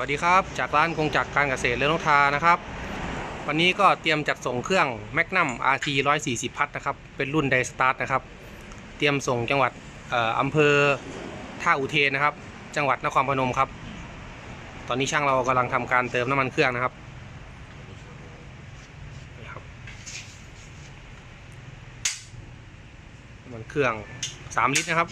วัสดีครับ จากร้านคงจักรการเกษตรเรือนงทานะครับ วันนี้ก็เตรียมจัดส่งเครื่อง Magnum RT 140 พัทนะครับ เป็นรุ่นไดสตาร์ทนะครับ เตรียมส่งจังหวัดอำเภอท่าอุเทนนะครับ จังหวัดนครพนมครับ ตอนนี้ช่างเรากำลังทำการเติมน้ำมันเครื่องนะครับนี่ครับน้ำมันเครื่อง 3 ลิตรนะครับ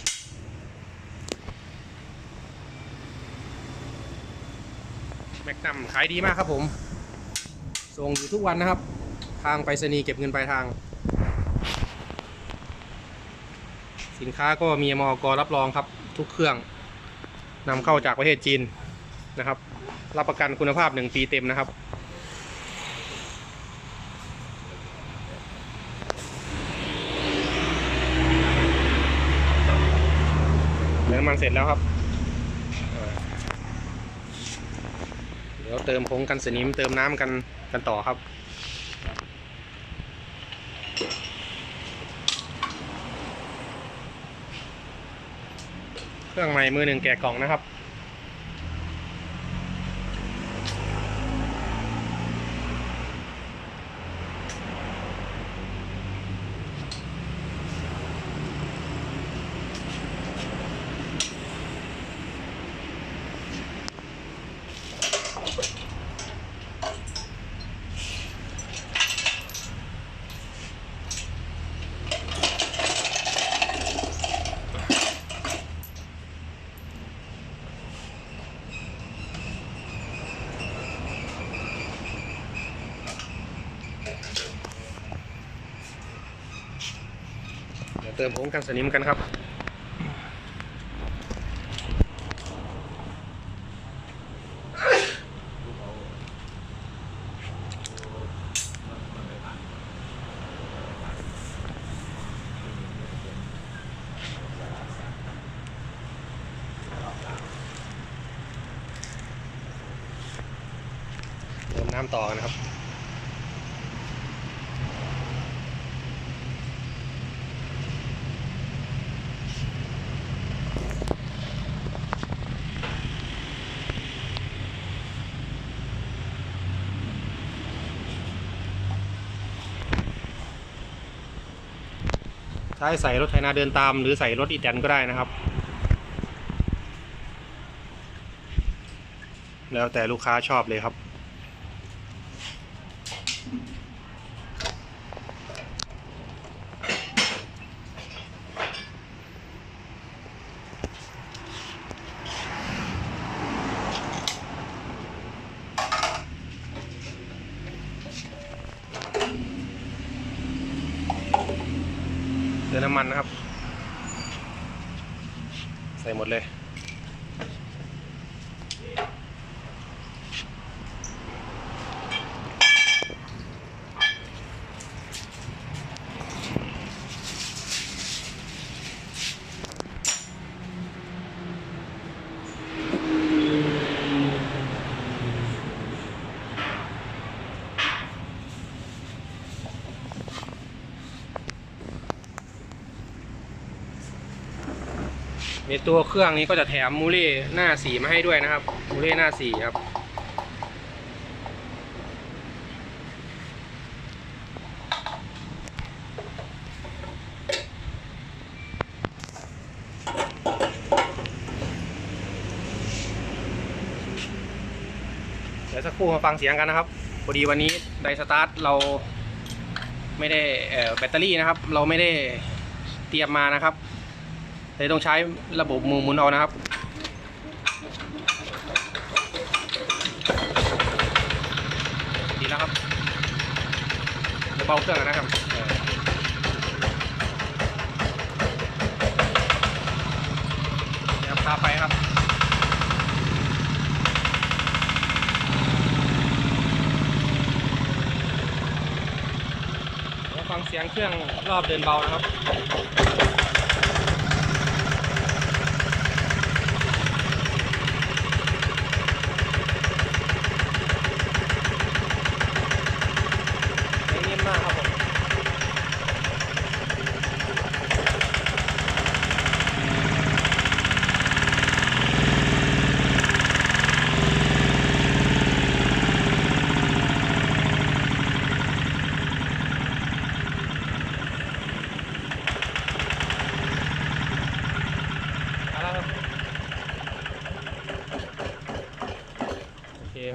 แมกนัมขายดีมากครับผม ส่งอยู่ทุกวันนะครับ ทางไปรษณีย์เก็บเงินปลายทาง สินค้าก็มีมอกรับรองครับ ทุกเครื่องนำเข้าจากประเทศจีนนะครับ รับประกันคุณภาพ 1 ปีเต็มนะครับเติมน้ำมันเสร็จแล้วครับ ดี๋ยวเติมผงกันสนิมเติมน้ำกันกันต่อครับเครื่องใหม่มือหนึ่งแกะกล่องนะครับ เติมผงกันสนิมกันครับเติมน้ำต่อกันนะครับ ช้ใส่รถไถนาเดินตาม หรือใส่รถอีแตนก็ได้นะครับ แล้วแต่ลูกค้าชอบเลยครับ เติมน้ำมันนะครับ ใส่หมดเลย ในตัวเครื่องนี้ก็จะแถมมูเล่หน้าสีมาให้ด้วยนะครับ มูเล่หน้าสีครับ เดี๋ยวสักครู่มาฟังเสียงกันนะครับพอดีวันนี้ไดสตาร์ทเราไม่ได้แบตเตอรี่นะครับ เราไม่ได้เตรียมมานะครับ เลยต้องใช้ระบบมือหมุนเอานะครับดีแล้วครับเดี๋ยวเบาเครื่องนะครับนำพาไปครับฟังเสียงเครื่องรอบเดินเบานะครับ เสียงนิ่มมากครับผม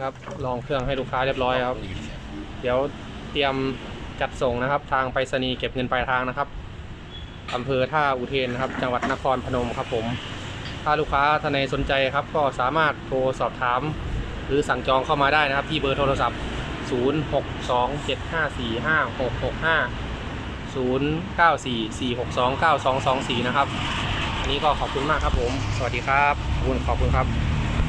ครับ ลองเครื่องให้ลูกค้าเรียบร้อยครับ เดี๋ยวเตรียมจัดส่งนะครับ ทางไปรษณีย์เก็บเงินปลายทางนะครับอำเภอท่าอุเทนครับ จังหวัดนครพนมครับผม ถ้าลูกค้าท่านใดสนใจครับ ก็สามารถโทรสอบถาม หรือสั่งจองเข้ามาได้นะครับ ที่เบอร์โทรศัพท์ 0 6 2 7 5 4 5 6 6 5 0 9 4 4 6 2 9 2 2 4 นะครับ อันนี้ก็ขอบคุณมากครับผม สวัสดีครับ ขอบคุณขอบคุณครับ